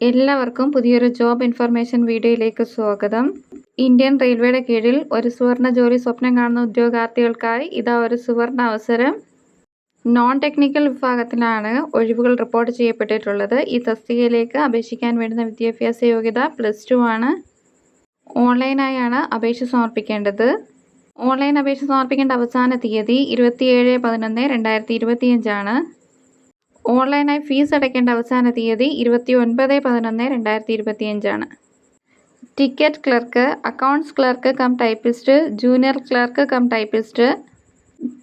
എല്ലാവർക്കും പുതിയൊരു job information വീഡിയോയിലേക്ക് സ്വാഗതം. ഇന്ത്യൻ റെയിൽവേയുടെ കീഴിൽ ഒരു സുവർണ ജോലി സ്വപ്നം കാണുന്ന ഉദ്യോഗാർത്ഥികൾക്കായി ഇതാ ഒരു സുവർണ അവസരം. നോൺ ടെക്നിക്കൽ വിഭാഗത്തിലാണ് ഒഴിവുകൾ റിപ്പോർട്ട് ചെയ്യപ്പെട്ടിട്ടുള്ളത്. ഈ തസ്തികയിലേക്ക് അപേക്ഷിക്കാൻ വേണ്ടുന്ന വിദ്യാഭ്യാസ യോഗ്യത പ്ലസ് ടു ആണ്. ഓൺലൈനായാണ് അപേക്ഷ സമർപ്പിക്കേണ്ടത്. ഓൺലൈൻ അപേക്ഷ സമർപ്പിക്കേണ്ട അവസാന തീയതി ഇരുപത്തിയേഴ് പതിനൊന്ന് രണ്ടായിരത്തി ഇരുപത്തിയഞ്ചാണ് ഓൺലൈനായി ഫീസ് അടയ്ക്കേണ്ട അവസാന തീയതി ഇരുപത്തി ഒൻപത് പതിനൊന്ന് രണ്ടായിരത്തി ഇരുപത്തിയഞ്ചാണ് ticket clerk accounts clerk cum typist junior clerk cum typist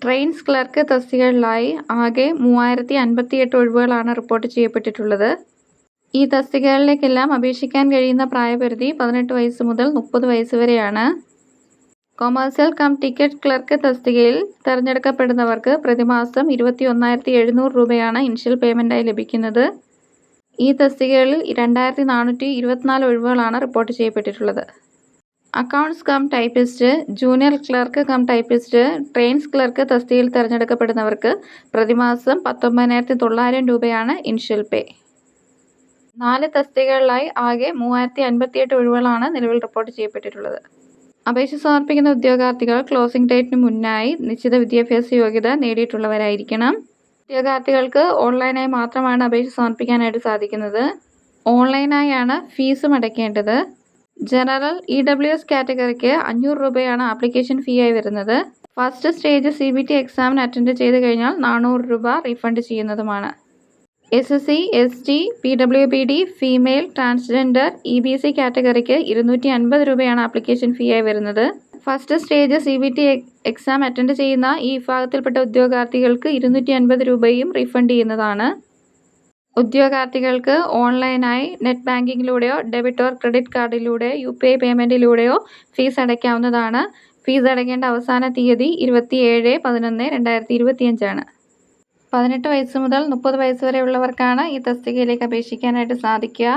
trains clerk തസ്തികകളിലായി ആകെ മൂവായിരത്തി അൻപത്തിയെട്ട് ഒഴിവുകളാണ് റിപ്പോർട്ട് ചെയ്യപ്പെട്ടിട്ടുള്ളത്. ഈ തസ്തികകളിലേക്കെല്ലാം അപേക്ഷിക്കാൻ കഴിയുന്ന പ്രായപരിധി പതിനെട്ട് വയസ്സ് മുതൽ മുപ്പത് വയസ്സ് വരെയാണ്. കൊമേഴ്സ്യൽ കം ടിക്കറ്റ് ക്ലർക്ക് തസ്തികയിൽ തിരഞ്ഞെടുക്കപ്പെടുന്നവർക്ക് പ്രതിമാസം ഇരുപത്തി ഒന്നായിരത്തി എഴുന്നൂറ് രൂപയാണ് ഇനിഷ്യൽ പേയ്മെന്റായി ലഭിക്കുന്നത്. ഈ തസ്തികകളിൽ രണ്ടായിരത്തി നാനൂറ്റി ഇരുപത്തിനാല് ഒഴിവുകളാണ് report ചെയ്യപ്പെട്ടിട്ടുള്ളത്. Accounts cum typist junior clerk cum typist trains clerk തസ്തികയിൽ തിരഞ്ഞെടുക്കപ്പെടുന്നവർക്ക് പ്രതിമാസം പത്തൊമ്പതിനായിരത്തി തൊള്ളായിരം രൂപയാണ് ഇനിഷ്യൽ പേ. നാല് തസ്തികകളിലായി ആകെ മൂവായിരത്തി അൻപത്തിയെട്ട് ഒഴിവുകളാണ് നിലവിൽ റിപ്പോർട്ട് ചെയ്യപ്പെട്ടിട്ടുള്ളത്. അപേക്ഷ സമർപ്പിക്കുന്ന ഉദ്യോഗാർത്ഥികൾ ക്ലോസിംഗ് ഡേറ്റിന് മുന്നായി നിശ്ചിത വിദ്യാഭ്യാസ യോഗ്യത നേടിയിട്ടുള്ളവരായിരിക്കണം. ഉദ്യോഗാർത്ഥികൾക്ക് ഓൺലൈനായി മാത്രമാണ് അപേക്ഷ സമർപ്പിക്കാനായിട്ട് സാധിക്കുന്നത്. ഓൺലൈനായാണ് ഫീസും അടയ്ക്കേണ്ടത്. ജനറൽ ഇ ഡബ്ല്യു എസ് കാറ്റഗറിക്ക് അഞ്ഞൂറ് രൂപയാണ് ആപ്ലിക്കേഷൻ ഫീ ആയി വരുന്നത്. First stage C B T എക്സാമിന് അറ്റൻഡ് ചെയ്ത് കഴിഞ്ഞാൽ നാനൂറ് രൂപ refund ചെയ്യുന്നതുമാണ്. S S C S T P W P D female transgender E B C കാറ്റഗറിക്ക് ഇരുന്നൂറ്റി അൻപത് രൂപയാണ് ആപ്ലിക്കേഷൻ ഫീ ആയി വരുന്നത്. First stage C B T exam attend ചെയ്യുന്ന ഈ വിഭാഗത്തിൽപ്പെട്ട ഉദ്യോഗാർത്ഥികൾക്ക് ഇരുന്നൂറ്റി അൻപത് രൂപയും റീഫണ്ട് ചെയ്യുന്നതാണ്. ഉദ്യോഗാർത്ഥികൾക്ക് ഓൺലൈനായി നെറ്റ് ബാങ്കിങ്ങിലൂടെയോ ഡെബിറ്റ് ഓർ ക്രെഡിറ്റ് കാർഡിലൂടെ യു പി ഐ പേയ്മെന്റിലൂടെയോ ഫീസ് അടയ്ക്കാവുന്നതാണ്. ഫീസ് അടയ്ക്കേണ്ട അവസാന തീയതി ഇരുപത്തിയേഴ് പതിനൊന്ന് രണ്ടായിരത്തി ഇരുപത്തിയഞ്ചാണ് പതിനെട്ട് വയസ്സ് മുതൽ മുപ്പത് വയസ്സ് വരെയുള്ളവർക്കാണ് ഈ തസ്തികയിലേക്ക് അപേക്ഷിക്കാനായിട്ട് സാധിക്കുക.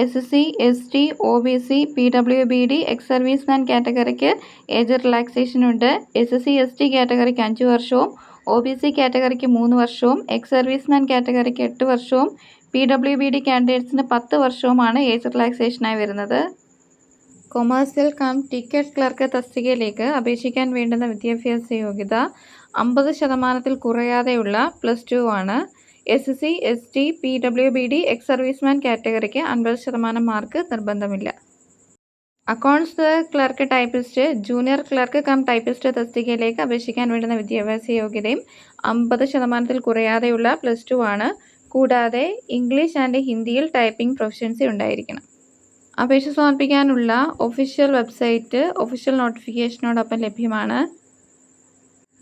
S C S T O B C P W B D ex service man കാറ്റഗറിക്ക് age relaxation ഉണ്ട്. എസ് സി എസ് ടി കാറ്റഗറിക്ക് അഞ്ച് വർഷവും ഒ ബി സി കാറ്റഗറിക്ക് മൂന്ന് വർഷവും എക്സ് സർവീസ് മാൻ കാറ്റഗറിക്ക് എട്ട് വർഷവും പി ഡബ്ല്യു ബി ഡി കാൻഡിഡേറ്റ്സിന് പത്ത് വർഷവുമാണ് ഏജ് റിലാക്സേഷനായി വരുന്നത്. കൊമേഴ്സ്യൽ കം ടിക്കറ്റ് ക്ലർക്ക് തസ്തികയിലേക്ക് അപേക്ഷിക്കാൻ വേണ്ടുന്ന വിദ്യാഭ്യാസ യോഗ്യത അമ്പത് ശതമാനത്തിൽ കുറയാതെയുള്ള പ്ലസ് ടു ആണ്. S C S T P W B D ex serviceman കാറ്റഗറിക്ക് അൻപത് ശതമാനം മാർക്ക് നിർബന്ധമില്ല. Accounts clerk typist junior clerk cum typist തസ്തികയിലേക്ക് അപേക്ഷിക്കാൻ വേണ്ടുന്ന വിദ്യാഭ്യാസ യോഗ്യതയും അമ്പത് ശതമാനത്തിൽ കുറയാതെയുള്ള പ്ലസ് ടു ആണ്. കൂടാതെ ഇംഗ്ലീഷ് ആൻഡ് ഹിന്ദിയിൽ ടൈപ്പിംഗ് പ്രൊഫഷൻസി ഉണ്ടായിരിക്കണം. അപേക്ഷ സമർപ്പിക്കാനുള്ള ഒഫീഷ്യൽ വെബ്സൈറ്റ് ഒഫീഷ്യൽ നോട്ടിഫിക്കേഷനോടൊപ്പം ലഭ്യമാണ്.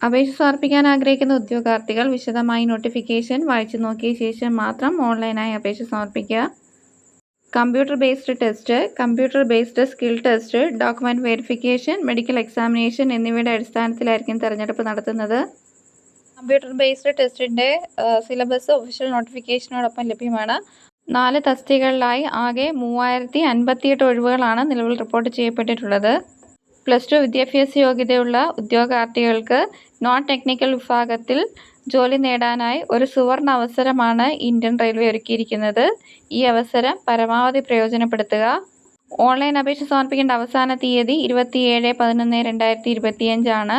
അപേക്ഷ സമർപ്പിക്കാൻ ആഗ്രഹിക്കുന്ന ഉദ്യോഗാർത്ഥികൾ വിശദമായി നോട്ടിഫിക്കേഷൻ വായിച്ചു നോക്കിയ ശേഷം മാത്രം ഓൺലൈനായി അപേക്ഷ സമർപ്പിക്കുക. Computer based test computer based skill test document verification medical examination എന്നിവയുടെ അടിസ്ഥാനത്തിലായിരിക്കും തിരഞ്ഞെടുപ്പ് നടത്തുന്നത്. കമ്പ്യൂട്ടർ ബേസ്ഡ് ടെസ്റ്റിന്റെ സിലബസ് ഒഫീഷ്യൽ നോട്ടിഫിക്കേഷനോടൊപ്പം ലഭ്യമാണ്. നാല് തസ്തികകളിലായി ആകെ മൂവായിരത്തി അൻപത്തിയെട്ട് ഒഴിവുകളാണ് നിലവിൽ റിപ്പോർട്ട് ചെയ്യപ്പെട്ടിട്ടുള്ളത്. പ്ലസ് ടു വിദ്യാഭ്യാസ യോഗ്യതയുള്ള ഉദ്യോഗാർത്ഥികൾക്ക് നോൺ ടെക്നിക്കൽ വിഭാഗത്തിൽ ജോലി നേടാനായി ഒരു സുവർണ അവസരമാണ് ഇന്ത്യൻ റെയിൽവേ ഒരുക്കിയിരിക്കുന്നത്. ഈ അവസരം പരമാവധി പ്രയോജനപ്പെടുത്തുക. ഓൺലൈൻ അപേക്ഷ സമർപ്പിക്കേണ്ട അവസാന തീയതി ഇരുപത്തിയേഴ് പതിനൊന്ന് രണ്ടായിരത്തി ഇരുപത്തിയഞ്ചാണ്